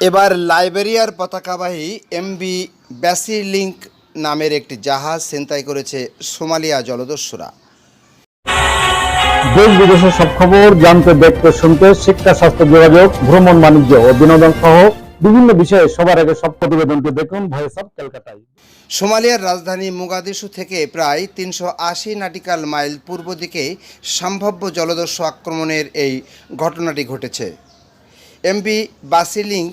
এবার লাইবেরিয়ার পতাকাবাহী এমবি ব্যাসিলিংক নামের একটি জাহাজ ছিনতাই করেছে সোমালিয়া জলদস্যুরা। দেশ বিদেশের সব খবর জানতে দেখতে শুনতে শিক্ষা স্বাস্থ্য যোগাযোগ ভ্রমণ বাণিজ্য ও বিনোদন সহ বিভিন্ন বিষয়ে সবার আগে সব প্রতিবেদনটি দেখুন ভয়েস অফ কলকাতায় সোমালিয়ার রাজধানী মোগাদিশু থেকে প্রায় তিনশো আশি নাটিক্যাল মাইল পূর্ব দিকে সম্ভাব্য জলদস্যু আক্রমণের এই ঘটনাটি ঘটেছে। এমবি বাসিলিংক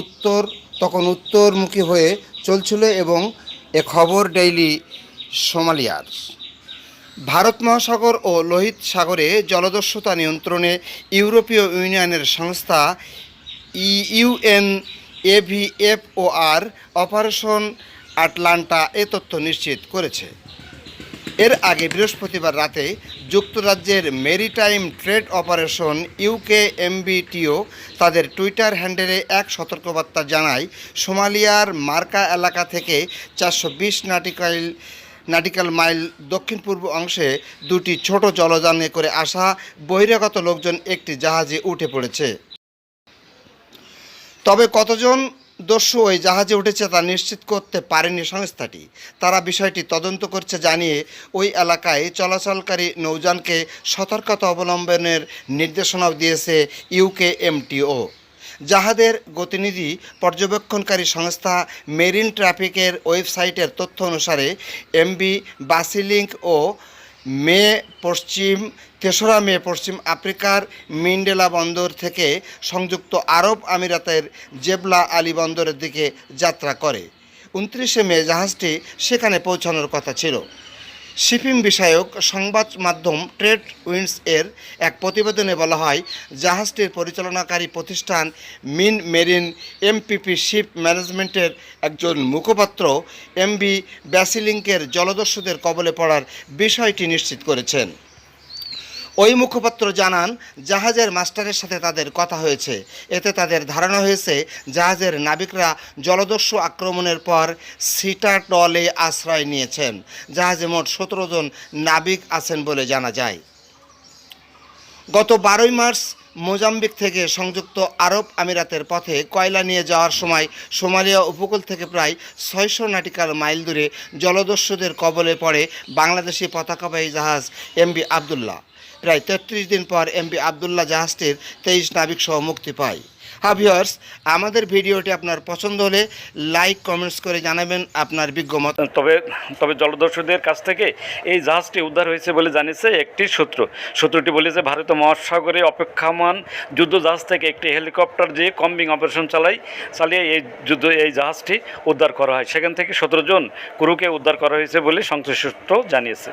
উত্তর, তখন উত্তরমুখী হয়ে চলছিল এবং এ খবর ডেইলি সোমালিয়ার। ভারত মহাসাগর ও লোহিত সাগরে জলদস্যুতা নিয়ন্ত্রণে ইউরোপীয় ইউনিয়নের সংস্থা ইউএন এভিএফওআর অপারেশন আটলান্টা এ তথ্য নিশ্চিত করেছে। এর আগে বৃহস্পতিবার রাতে যুক্তরাজ্যের maritime trade operation UK MBTO তাদের টুইটার হ্যান্ডেলে এক সতর্কবার্তা জানায়, সোমালিয়ার মার্কা এলাকা থেকে চারশো বিশ নাটিকাইল, নাটিক্যাল মাইল দক্ষিণ পূর্ব অংশে দুটি ছোট জলযানে করে আসা বহিরাগত লোকজন একটি জাহাজে উঠে পড়েছে। তবে কতজন দস্যু ওই জাহাজে উঠেছে, তা নিশ্চিত করতে পারেনি সংস্থাটি। তারা বিষয়টি তদন্ত করছে জানিয়ে ওই এলাকায় চলাচলকারী নৌযানকে সতর্কতা অবলম্বনের নির্দেশনাও দিয়েছে ইউকে এমটিও জাহাজের গতিনিধি পর্যবেক্ষণকারী সংস্থা মেরিন ট্রাফিকের ওয়েবসাইটের তথ্য অনুসারে, এমবি, বাসিলিংক ও মে, পশ্চিম তেসরা মে, পশ্চিম আফ্রিকার মিন্ডেলা বন্দর থেকে সংযুক্ত আরব আমিরাতের জেবলা আলী বন্দরের দিকে যাত্রা করে। উনত্রিশে মে জাহাজটি সেখানে পৌঁছানোর কথা ছিল। শিপিং বিষয়ক সংবাদ মাধ্যম ট্রেড উইন্ডস এর এক প্রতিবেদনে বলা হয়, জাহাজটির পরিচালনাকারী প্রতিষ্ঠান মিন মেরিন এমপিপি শিপ ম্যানেজমেন্টের একজন মুখপাত্র এমবি ব্যাসিলিংকের জলদস্যুদের কবলে পড়ার বিষয়টি নিশ্চিত করেছেন। ওই মুখপাত্র জানান, জাহাজের মাস্টারের সাথে তাদের কথা হয়েছে। এতে তাদের ধারণা হয়েছে, জাহাজের নাবিকরা জলদস্যু আক্রমণের পর সিটাটলে আশ্রয় নিয়েছেন। জাহাজে মোট সতেরো জন নাবিক আছেন বলে জানা যায়। গত বারোই মার্চ মোজাম্বিক থেকে সংযুক্ত আরব আমিরাতের পথে কয়লা নিয়ে যাওয়ার সময় সোমালিয়া উপকূল থেকে প্রায় ছয়শো নাটিকাল মাইল দূরে জলদস্যুদের কবলে পড়ে বাংলাদেশি পতাকাবাহী জাহাজ এমবি আবদুল্লাহ। প্রায় তেত্রিশ দিন পর এমবি আবদুল্লাহ জাহাজটির তেইশ নাবিক সহ মুক্তি পায়। হ্যাঁ ভিওর্স আমাদের ভিডিওটি আপনার পছন্দ হলে লাইক, কমেন্টস করে জানাবেন আপনার বিজ্ঞমত তবে তবে জলদস্যুদের কাছ থেকে এই জাহাজটি উদ্ধার হয়েছে বলে জানিয়েছে একটি সূত্র। সূত্রটি বলেছে ভারতীয় মহাসাগরে অপেক্ষামান যুদ্ধ জাহাজ থেকে একটি হেলিকপ্টার দিয়ে কম্বিং অপারেশন চালাই, চালিয়ে এই যুদ্ধ, এই জাহাজটি উদ্ধার করা হয়। সেখান থেকে সতেরো জন ক্রুকে উদ্ধার করা হয়েছে বলে সংশ্লিষ্ট জানিয়েছে।